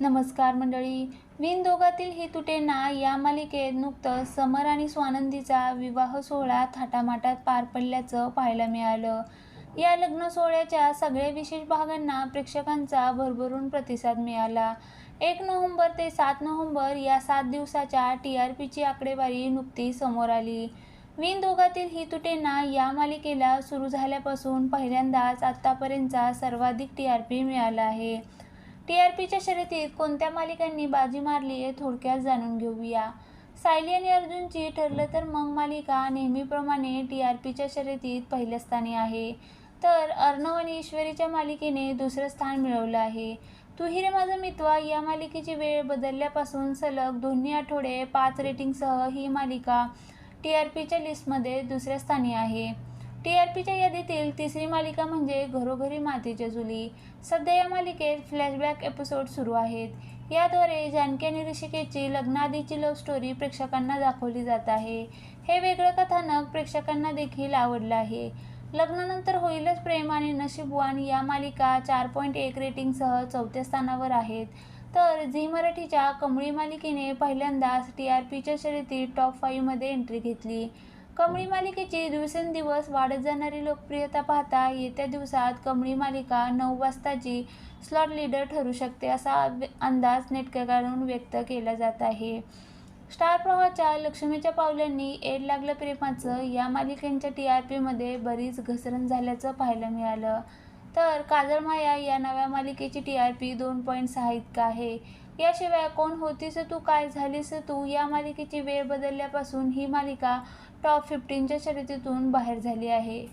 नमस्कार मंडळी. विन दोघातील ही तुटे ना या मालिकेत नुकतंच समर आणि स्वानंदीचा विवाह सोहळा थाटामाटात पार पडल्याचं पाहायला मिळालं. या लग्न सोहळ्याच्या सगळ्या विशेष भागांना प्रेक्षकांचा भरभरून प्रतिसाद मिळाला. एक नोव्हेंबर ते सात नोव्हेंबर या सात दिवसाच्या टी आर पीची आकडेवारी नुकतीच समोर आली. विन दोघातील ही तुटे ना या मालिकेला सुरू झाल्यापासून पहिल्यांदाच आत्तापर्यंतचा सर्वाधिक टी आर पी मिळाला आहे. टी आर पीच्या शर्यतीत कोणत्या मालिकांनी बाजी मारली हे थोडक्यात जाणून घेऊया. सायली आणि अर्जुनची ठरलं तर मग मालिका नेहमीप्रमाणे टी आर पीच्या शर्यतीत पहिल्या स्थानी आहे. तर अर्णव आणि ईश्वरीच्या मालिकेने दुसरं स्थान मिळवलं आहे. तू हिरे माझा मित्वा या मालिकेची वेळ बदलल्यापासून सलग दोन्ही आठवडे पाच रेटिंगसह ही मालिका टी आर पीच्या लिस्टमध्ये दुसऱ्या स्थानी आहे. टी आर पीच्या यादीतील तिसरी मालिका म्हणजे घरोघरी मातीच्या चुली सध्या या मालिकेत फ्लॅशबॅक एपिसोड सुरू आहेत. याद्वारे जानकी आणि ऋषिकेची लग्नाआधीची लव्ह स्टोरी प्रेक्षकांना दाखवली जात आहे. हे वेगळं कथानक प्रेक्षकांना देखील आवडलं आहे. लग्नानंतर होईलच प्रेम आणि नशीबवान या मालिका चार पॉईंट एक रेटिंगसह चौथ्या स्थानावर आहेत. तर झी मराठीच्या कमळी मालिकेने पहिल्यांदाच टी आर पीच्या शर्यतीत टॉप फाईव्हमध्ये एंट्री घेतली. कमळी मालिकेची दिवसेंदिवस वाढत जाणारी लोकप्रियता पाहता येत्या दिवसात कमळी मालिका नऊ वाजताची स्लॉट लीडर ठरू शकते असा अंदाज नेटकऱ्यांकडून व्यक्त केला जात आहे. स्टार प्रवाहाच्या लक्ष्मीच्या पावलांनी एड लागलं प्रेमाचं. या मालिकेंच्या टी आर पीमध्ये बरीच घसरण झाल्याचं पाहायला मिळालं. तर काजळ माया या नव्या मालिकेची टी आर पी दोन पॉईंट सहा इतकं आहे. याशिवाय कोण होतीस तू काय झालीस तू? या मालिकेची वेळ बदलल्यापासून ही मालिका टॉप फिफ्टीनच्या शर्यतीतून बाहेर झाली आहे.